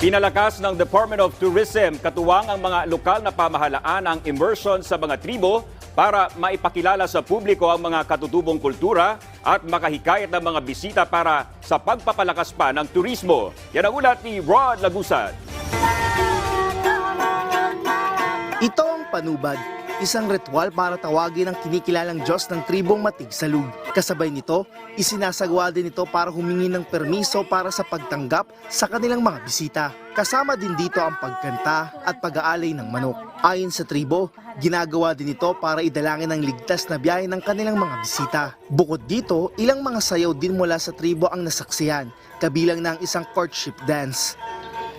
Pinalakas ng Department of Tourism katuwang ang mga lokal na pamahalaan ang immersion sa mga tribo para maipakilala sa publiko ang mga katutubong kultura at makahikayat ng mga bisita para sa pagpapalakas pa ng turismo. Yan ang ulat ni Rod Lagusad. Ito ang panubad, isang ritual para tawagin ang kinikilalang Diyos ng tribong Matigsalug. Kasabay nito, isinasagawa din ito para humingi ng permiso para sa pagtanggap sa kanilang mga bisita. Kasama din dito ang pagkanta at pag-aalay ng manok. Ayon sa tribo, ginagawa din ito para idalangin ang ligtas na biyahe ng kanilang mga bisita. Bukod dito, ilang mga sayaw din mula sa tribo ang nasaksiyan, kabilang ng isang courtship dance.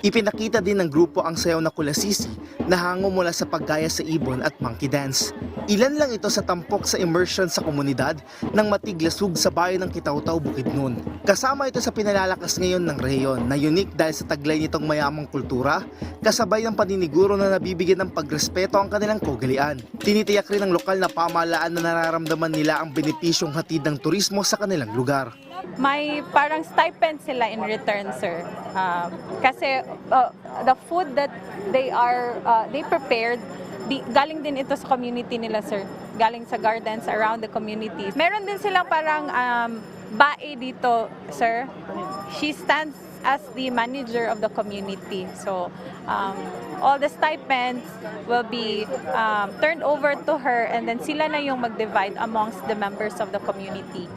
Ipinakita din ng grupo ang sayaw na kulasisi na hango mula sa paggaya sa ibon at monkey dance. Ilan lang ito sa tampok sa immersion sa komunidad ng matiglasug sa bayan ng Kitaw-Taw, Bukidnon. Kasama ito sa pinalalakas ngayon ng rehiyon na unique dahil sa taglay nitong mayamang kultura, kasabay ng paniniguro na nabibigyan ng pagrespeto ang kanilang kogalian. Tinitiyak rin ng lokal na pamahalaan na nararamdaman nila ang benepisyong hatid ng turismo sa kanilang lugar. May parang stipend sila in return, sir. Uh, kasi uh, the food that they are, uh, they prepared, di, galing din ito sa community nila, sir. Galing sa gardens around the community. Meron din silang parang um, bae dito, sir. She stands as the manager of the community. So, um, all the stipends will be um, turned over to her and then sila na yung mag-divide amongst the members of the community.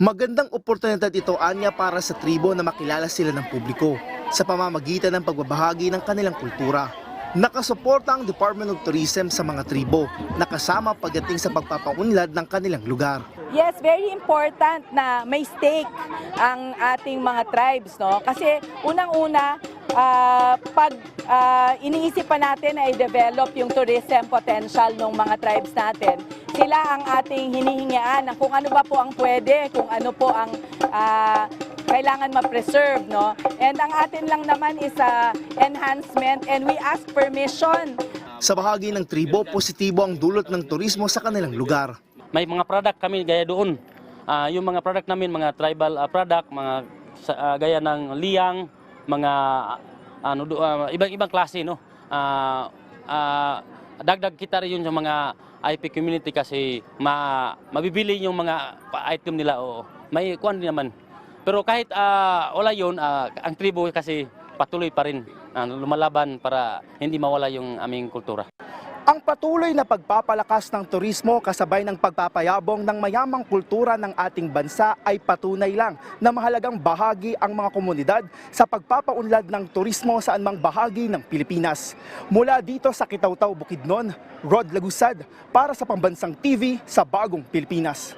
Magandang oportunidad ito anya para sa tribo na makilala sila ng publiko sa pamamagitan ng pagbabahagi ng kanilang kultura. Nakasuporta ang Department of Tourism sa mga tribo, nakasama pagdating sa pagpapaunlad ng kanilang lugar. Yes, very important na may stake ang ating mga tribes, no? Kasi unang-una, ah, pag ah, iniisip pa natin na i-develop yung tourism potential ng mga tribes natin, sila ang ating hinihingian ng kung ano ba po ang pwede, kung ano po ang ah, kailangan ma-preserve, no? And ang atin lang naman is ah, enhancement and we ask permission Sa bahagi ng tribo, positibo ang dulot ng turismo sa kanilang lugar. may mga product kami gaya doon. Ah, yung mga product namin, mga tribal ah, product, mga sa- ah, gaya ng liyang, mga ano ah, ibang-ibang klase no. Ah, ah, dagdag kita rin yun sa mga IP community kasi ma mabibili yung mga item nila oo. May kuan naman. Pero kahit ah, wala yun, ah, ang tribo kasi patuloy pa rin ah, lumalaban para hindi mawala yung aming kultura. Ang patuloy na pagpapalakas ng turismo kasabay ng pagpapayabong ng mayamang kultura ng ating bansa ay patunay lang na mahalagang bahagi ang mga komunidad sa pagpapaunlad ng turismo sa anumang bahagi ng Pilipinas. Mula dito sa Kitaw-Taw, Bukidnon, Rod Lagusad para sa Pambansang TV sa Bagong Pilipinas.